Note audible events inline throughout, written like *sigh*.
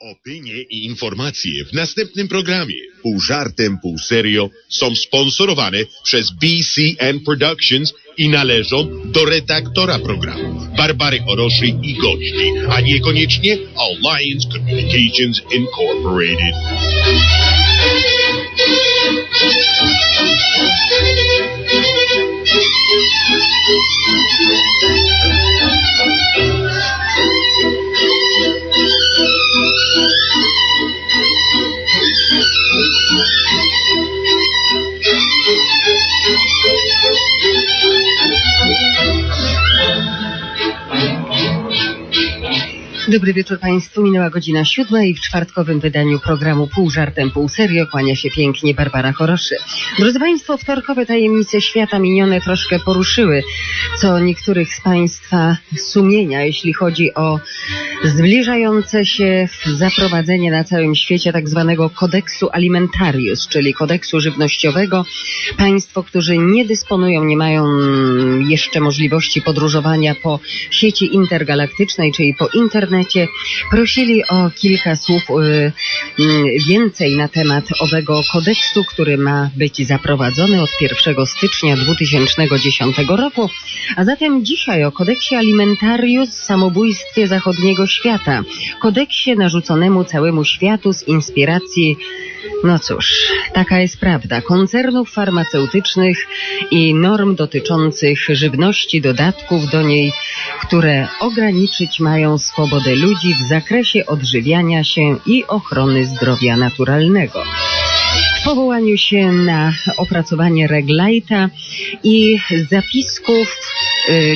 Opinie i informacje w następnym programie, pół żartem, pół serio, są sponsorowane przez BCN Productions i należą do redaktora programu, Barbary Oroszy i gości, a niekoniecznie Alliance Communications Incorporated. Dobry wieczór Państwu. Minęła godzina siódma i w czwartkowym wydaniu programu Pół żartem, pół serio kłania się pięknie Barbara Choroszy. Drodzy Państwo, wtorkowe tajemnice świata minione troszkę poruszyły, co niektórych z Państwa sumienia, jeśli chodzi o zbliżające się zaprowadzenie na całym świecie tak zwanego kodeksu alimentarius, czyli kodeksu żywnościowego. Państwo, którzy nie dysponują, nie mają jeszcze możliwości podróżowania po sieci intergalaktycznej, czyli po internecie, prosili o kilka słów y, y, więcej na temat owego kodeksu, który ma być zaprowadzony od 1 stycznia 2010 roku. A zatem dzisiaj o kodeksie alimentarius samobójstwie zachodniego świata. Kodeksie narzuconemu całemu światu z inspiracji no cóż, taka jest prawda. Koncernów farmaceutycznych i norm dotyczących żywności, dodatków do niej, które ograniczyć mają swobodę ludzi w zakresie odżywiania się i ochrony zdrowia naturalnego. Powołaniu się na opracowanie Reglajta i zapisków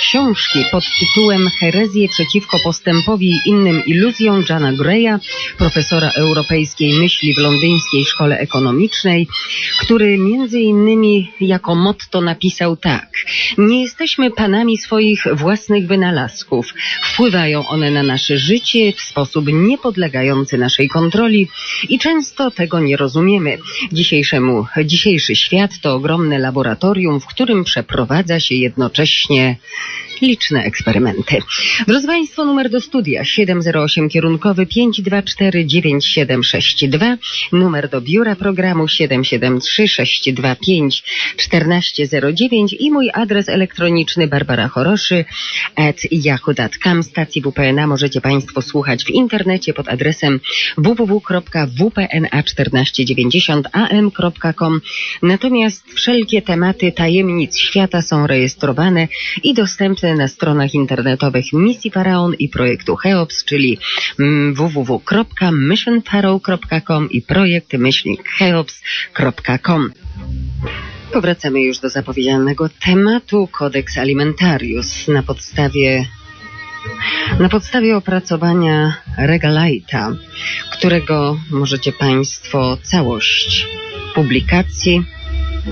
książki pod tytułem Herezje przeciwko postępowi i innym iluzjom Jana Greya, profesora europejskiej myśli w londyńskiej szkole ekonomicznej, który między innymi jako motto napisał tak. Nie jesteśmy panami swoich własnych wynalazków. Wpływają one na nasze życie w sposób niepodlegający naszej kontroli i często tego nie rozumiemy. Dzisiejszemu, dzisiejszy świat to ogromne laboratorium, w którym przeprowadza się jednocześnie liczne eksperymenty. Drodzy Państwo, numer do studia 708 kierunkowy 524 9762, numer do biura programu 773 625 1409 i mój adres elektroniczny Barbara Choroszy at yahoo.com. Stacji WPNA możecie Państwo słuchać w internecie pod adresem www.wpna1490am.com. Natomiast wszelkie tematy tajemnic świata są rejestrowane i dostępne na stronach internetowych Misji Faraon i projektu Cheops, czyli mm, www.missionpharaoh.com i projekt myślnik cheops.com. Powracamy już do zapowiedzianego tematu Kodeks Alimentarius na podstawie na podstawie opracowania Regalajta, którego możecie Państwo całość publikacji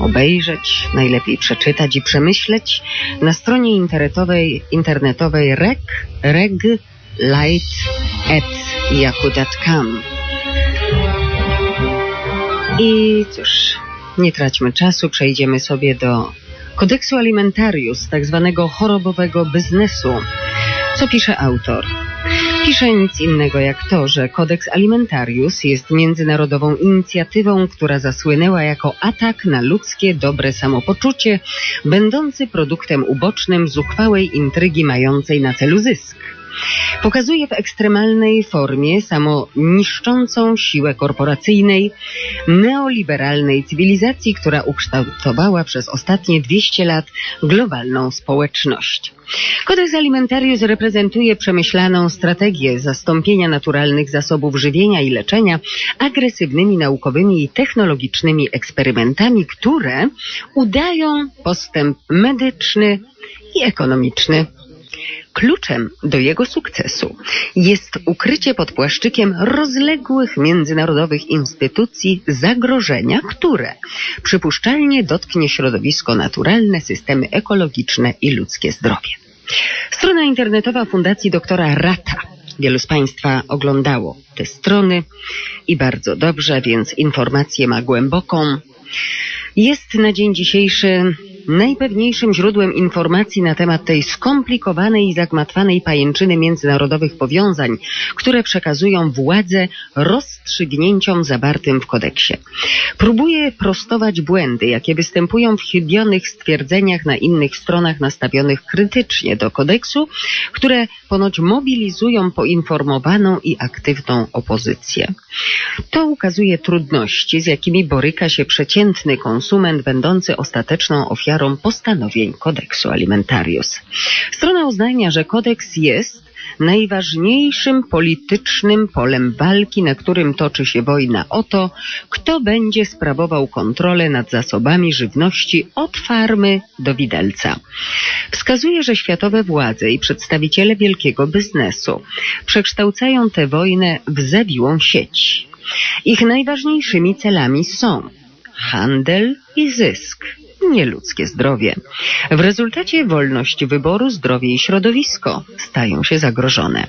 obejrzeć, najlepiej przeczytać i przemyśleć na stronie internetowej, internetowej reg, reglight.yahoo.com. I cóż, nie traćmy czasu, przejdziemy sobie do kodeksu alimentarius, tak zwanego chorobowego biznesu. Co pisze autor? Pisze nic innego jak to, że Kodeks Alimentarius jest międzynarodową inicjatywą, która zasłynęła jako atak na ludzkie dobre samopoczucie, będący produktem ubocznym zuchwałej intrygi mającej na celu zysk. Pokazuje w ekstremalnej formie samoniszczącą siłę korporacyjnej, neoliberalnej cywilizacji, która ukształtowała przez ostatnie 200 lat globalną społeczność. Kodeks Alimentarius reprezentuje przemyślaną strategię zastąpienia naturalnych zasobów żywienia i leczenia agresywnymi naukowymi i technologicznymi eksperymentami, które udają postęp medyczny i ekonomiczny. Kluczem do jego sukcesu jest ukrycie pod płaszczykiem rozległych międzynarodowych instytucji zagrożenia, które przypuszczalnie dotknie środowisko naturalne, systemy ekologiczne i ludzkie zdrowie. Strona internetowa Fundacji doktora Rata. Wielu z Państwa oglądało te strony i bardzo dobrze, więc informację ma głęboką. Jest na dzień dzisiejszy najpewniejszym źródłem informacji na temat tej skomplikowanej i zagmatwanej pajęczyny międzynarodowych powiązań, które przekazują władzę rozstrzygnięciom zawartym w kodeksie. Próbuje prostować błędy, jakie występują w chybionych stwierdzeniach na innych stronach nastawionych krytycznie do kodeksu, które ponoć mobilizują poinformowaną i aktywną opozycję. To ukazuje trudności, z jakimi boryka się przeciętny konsument będący ostateczną ofiarą postanowień kodeksu alimentarius. Strona uznania, że kodeks jest najważniejszym politycznym polem walki, na którym toczy się wojna o to, kto będzie sprawował kontrolę nad zasobami żywności od farmy do widelca. Wskazuje, że światowe władze i przedstawiciele wielkiego biznesu przekształcają tę wojnę w zawiłą sieć. Ich najważniejszymi celami są handel i zysk nie ludzkie zdrowie. W rezultacie wolność wyboru, zdrowie i środowisko stają się zagrożone.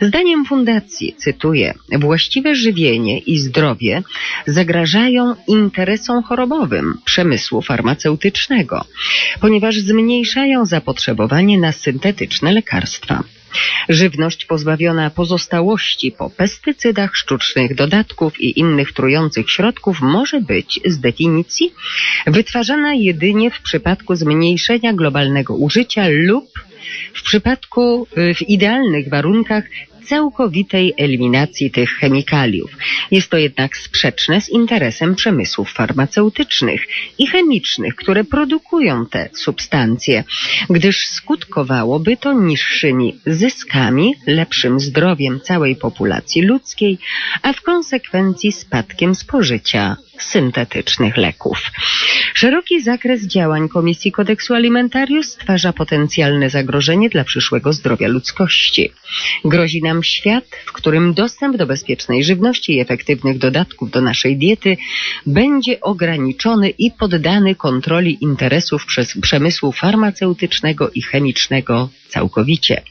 Zdaniem fundacji, cytuję, właściwe żywienie i zdrowie zagrażają interesom chorobowym przemysłu farmaceutycznego, ponieważ zmniejszają zapotrzebowanie na syntetyczne lekarstwa. Żywność pozbawiona pozostałości po pestycydach, sztucznych dodatków i innych trujących środków może być z definicji wytwarzana jedynie w przypadku zmniejszenia globalnego użycia lub w przypadku y, w idealnych warunkach całkowitej eliminacji tych chemikaliów. Jest to jednak sprzeczne z interesem przemysłów farmaceutycznych i chemicznych, które produkują te substancje, gdyż skutkowałoby to niższymi zyskami, lepszym zdrowiem całej populacji ludzkiej, a w konsekwencji spadkiem spożycia syntetycznych leków. Szeroki zakres działań Komisji Kodeksu Alimentarius stwarza potencjalne zagrożenie dla przyszłego zdrowia ludzkości. Grozi nam świat, w którym dostęp do bezpiecznej żywności i efektywnych dodatków do naszej diety będzie ograniczony i poddany kontroli interesów przez przemysłu farmaceutycznego i chemicznego całkowicie.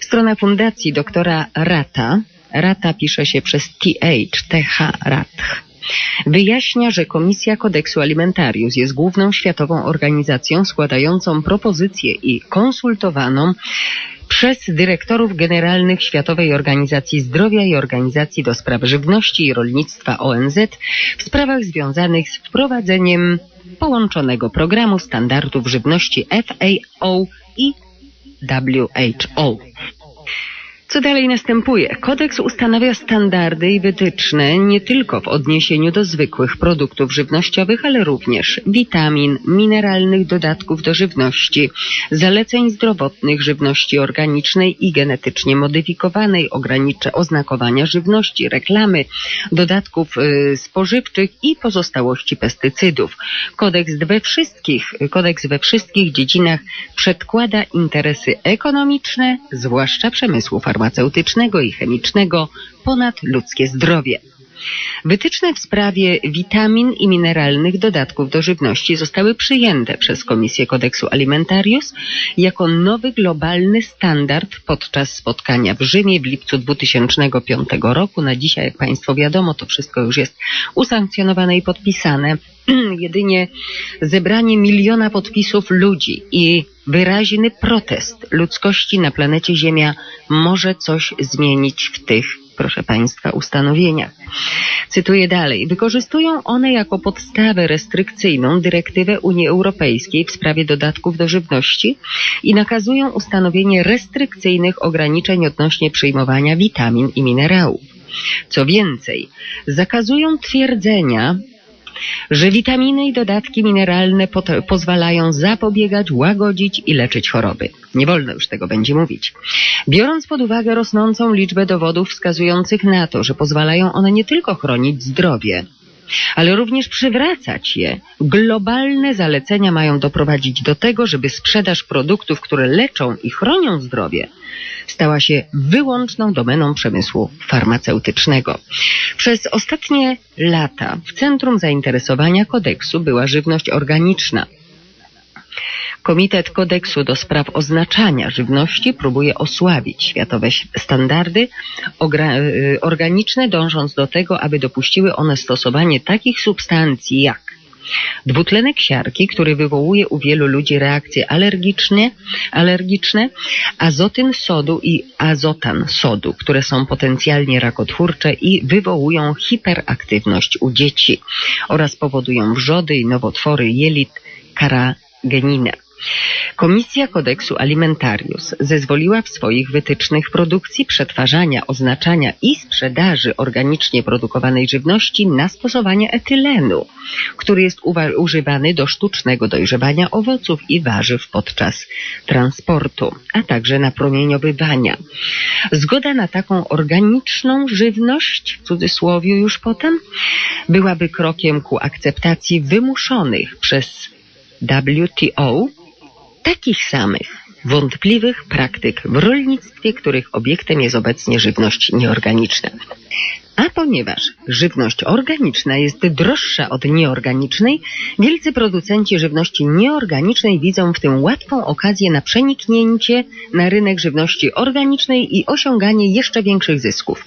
Strona fundacji doktora Rata, Rata pisze się przez TH, TH, Ratch Wyjaśnia, że Komisja Kodeksu Alimentarius jest główną światową organizacją składającą propozycje i konsultowaną przez dyrektorów generalnych Światowej Organizacji Zdrowia i Organizacji do Spraw Żywności i Rolnictwa ONZ w sprawach związanych z wprowadzeniem połączonego programu standardów żywności FAO i WHO. Co dalej następuje? Kodeks ustanawia standardy i wytyczne nie tylko w odniesieniu do zwykłych produktów żywnościowych, ale również witamin, mineralnych dodatków do żywności, zaleceń zdrowotnych żywności organicznej i genetycznie modyfikowanej, ogranicze oznakowania żywności, reklamy, dodatków y, spożywczych i pozostałości pestycydów. Kodeks we wszystkich, kodeks we wszystkich dziedzinach przedkłada interesy ekonomiczne, zwłaszcza przemysłu farmaceutycznego farmaceutycznego i chemicznego ponad ludzkie zdrowie. Wytyczne w sprawie witamin i mineralnych dodatków do żywności zostały przyjęte przez Komisję Kodeksu Alimentarius jako nowy globalny standard podczas spotkania w Rzymie w lipcu 2005 roku. Na dzisiaj, jak Państwo wiadomo, to wszystko już jest usankcjonowane i podpisane. *clears throat* Jedynie zebranie miliona podpisów ludzi i wyraźny protest ludzkości na planecie Ziemia może coś zmienić w tych proszę Państwa, ustanowieniach. Cytuję dalej. Wykorzystują one jako podstawę restrykcyjną dyrektywę Unii Europejskiej w sprawie dodatków do żywności i nakazują ustanowienie restrykcyjnych ograniczeń odnośnie przyjmowania witamin i minerałów. Co więcej, zakazują twierdzenia, że witaminy i dodatki mineralne pozwalają zapobiegać, łagodzić i leczyć choroby. Nie wolno już tego będzie mówić. Biorąc pod uwagę rosnącą liczbę dowodów wskazujących na to, że pozwalają one nie tylko chronić zdrowie, ale również przywracać je. Globalne zalecenia mają doprowadzić do tego, żeby sprzedaż produktów, które leczą i chronią zdrowie, stała się wyłączną domeną przemysłu farmaceutycznego. Przez ostatnie lata w centrum zainteresowania kodeksu była żywność organiczna. Komitet Kodeksu do spraw oznaczania żywności próbuje osłabić światowe standardy y, organiczne, dążąc do tego, aby dopuściły one stosowanie takich substancji jak Dwutlenek siarki, który wywołuje u wielu ludzi reakcje alergiczne, alergiczne, azotyn sodu i azotan sodu, które są potencjalnie rakotwórcze i wywołują hiperaktywność u dzieci oraz powodują wrzody i nowotwory jelit karageninę. Komisja Kodeksu Alimentarius zezwoliła w swoich wytycznych produkcji, przetwarzania, oznaczania i sprzedaży organicznie produkowanej żywności na stosowanie etylenu, który jest używany do sztucznego dojrzewania owoców i warzyw podczas transportu, a także na promieniowywania. Zgoda na taką organiczną żywność, w cudzysłowie już potem, byłaby krokiem ku akceptacji wymuszonych przez WTO takich samych wątpliwych praktyk w rolnictwie, których obiektem jest obecnie żywność nieorganiczna. A ponieważ żywność organiczna jest droższa od nieorganicznej, wielcy producenci żywności nieorganicznej widzą w tym łatwą okazję na przeniknięcie na rynek żywności organicznej i osiąganie jeszcze większych zysków.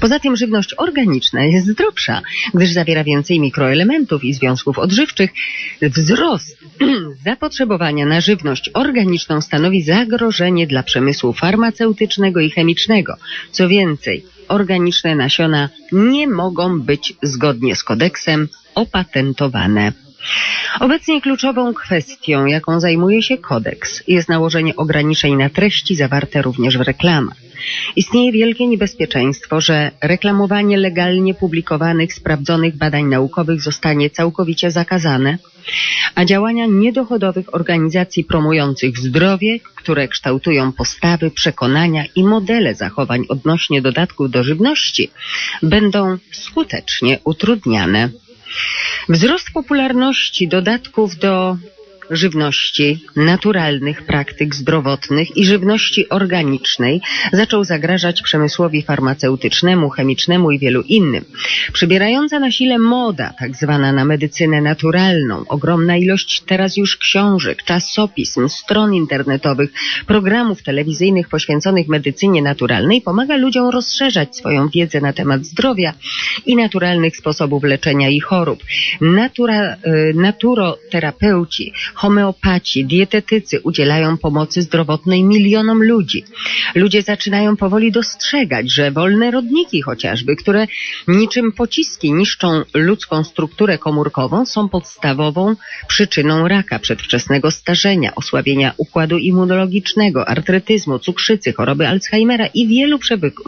Poza tym żywność organiczna jest zdrowsza, gdyż zawiera więcej mikroelementów i związków odżywczych. Wzrost *clears throat* zapotrzebowania na żywność organiczną stanowi zagrożenie dla przemysłu farmaceutycznego i chemicznego. Co więcej, organiczne nasiona nie mogą być zgodnie z kodeksem opatentowane. Obecnie kluczową kwestią, jaką zajmuje się kodeks, jest nałożenie ograniczeń na treści zawarte również w reklamach. Istnieje wielkie niebezpieczeństwo, że reklamowanie legalnie publikowanych, sprawdzonych badań naukowych zostanie całkowicie zakazane, a działania niedochodowych organizacji promujących zdrowie, które kształtują postawy, przekonania i modele zachowań odnośnie dodatków do żywności, będą skutecznie utrudniane. Wzrost popularności dodatków do żywności, naturalnych praktyk zdrowotnych i żywności organicznej zaczął zagrażać przemysłowi farmaceutycznemu, chemicznemu i wielu innym. Przybierająca na sile moda, tak zwana na medycynę naturalną, ogromna ilość teraz już książek, czasopism, stron internetowych, programów telewizyjnych poświęconych medycynie naturalnej pomaga ludziom rozszerzać swoją wiedzę na temat zdrowia i naturalnych sposobów leczenia i chorób. Natura, y, naturoterapeuci, homeopaci, dietetycy udzielają pomocy zdrowotnej milionom ludzi. Ludzie zaczynają powoli dostrzegać, że wolne rodniki chociażby, które niczym pociski niszczą ludzką strukturę komórkową, są podstawową przyczyną raka, przedwczesnego starzenia, osłabienia układu immunologicznego, artretyzmu, cukrzycy, choroby Alzheimera i wielu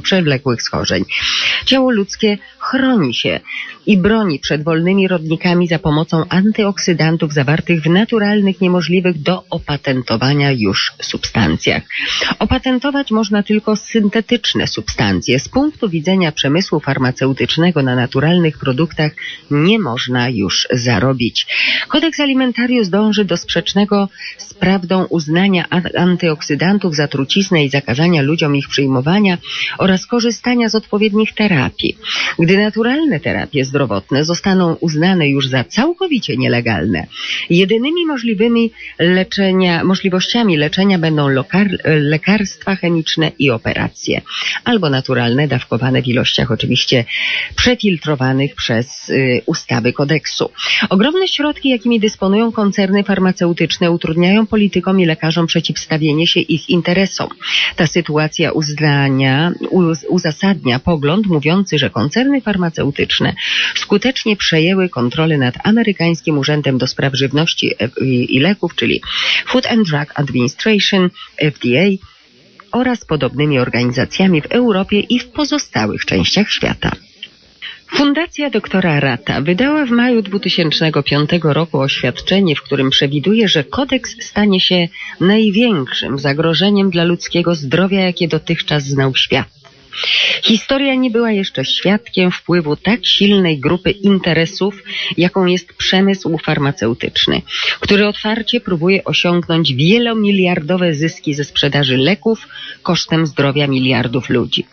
przewlekłych schorzeń. Ciało ludzkie chroni się i broni przed wolnymi rodnikami za pomocą antyoksydantów zawartych w naturalnych, niemożliwych do opatentowania już substancjach. Opatentować można tylko syntetyczne substancje. Z punktu widzenia przemysłu farmaceutycznego na naturalnych produktach nie można już zarobić. Kodeks alimentarius dąży do sprzecznego z prawdą uznania antyoksydantów za truciznę i zakazania ludziom ich przyjmowania oraz korzystania z odpowiednich terapii. Gdy naturalne terapie zdrowotne zostaną uznane już za całkowicie nielegalne. Jedynymi możliwymi leczenia, możliwościami leczenia będą lokar, lekarstwa chemiczne i operacje. Albo naturalne, dawkowane w ilościach oczywiście przefiltrowanych przez y, ustawy kodeksu. Ogromne środki, jakimi dysponują koncerny farmaceutyczne, utrudniają politykom i lekarzom przeciwstawienie się ich interesom. Ta sytuacja uznania, uz, uzasadnia pogląd mówiący, że koncerny farmaceutyczne skutecznie przejęły kontrolę nad amerykańskim Urzędem do Spraw Żywności i Leków, czyli Food and Drug Administration, FDA, oraz podobnymi organizacjami w Europie i w pozostałych częściach świata. Fundacja doktora Rata wydała w maju 2005 roku oświadczenie, w którym przewiduje, że kodeks stanie się największym zagrożeniem dla ludzkiego zdrowia, jakie dotychczas znał świat. Historia nie była jeszcze świadkiem wpływu tak silnej grupy interesów, jaką jest przemysł farmaceutyczny, który otwarcie próbuje osiągnąć wielomiliardowe zyski ze sprzedaży leków kosztem zdrowia miliardów ludzi.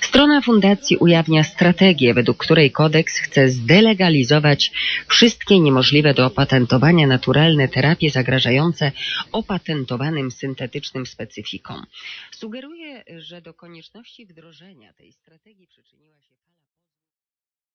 Strona fundacji ujawnia strategię, według której kodeks chce zdelegalizować wszystkie niemożliwe do opatentowania naturalne terapie zagrażające opatentowanym syntetycznym specyfikom. Sugeruje, że do konieczności wdrożenia tej strategii przyczyniła się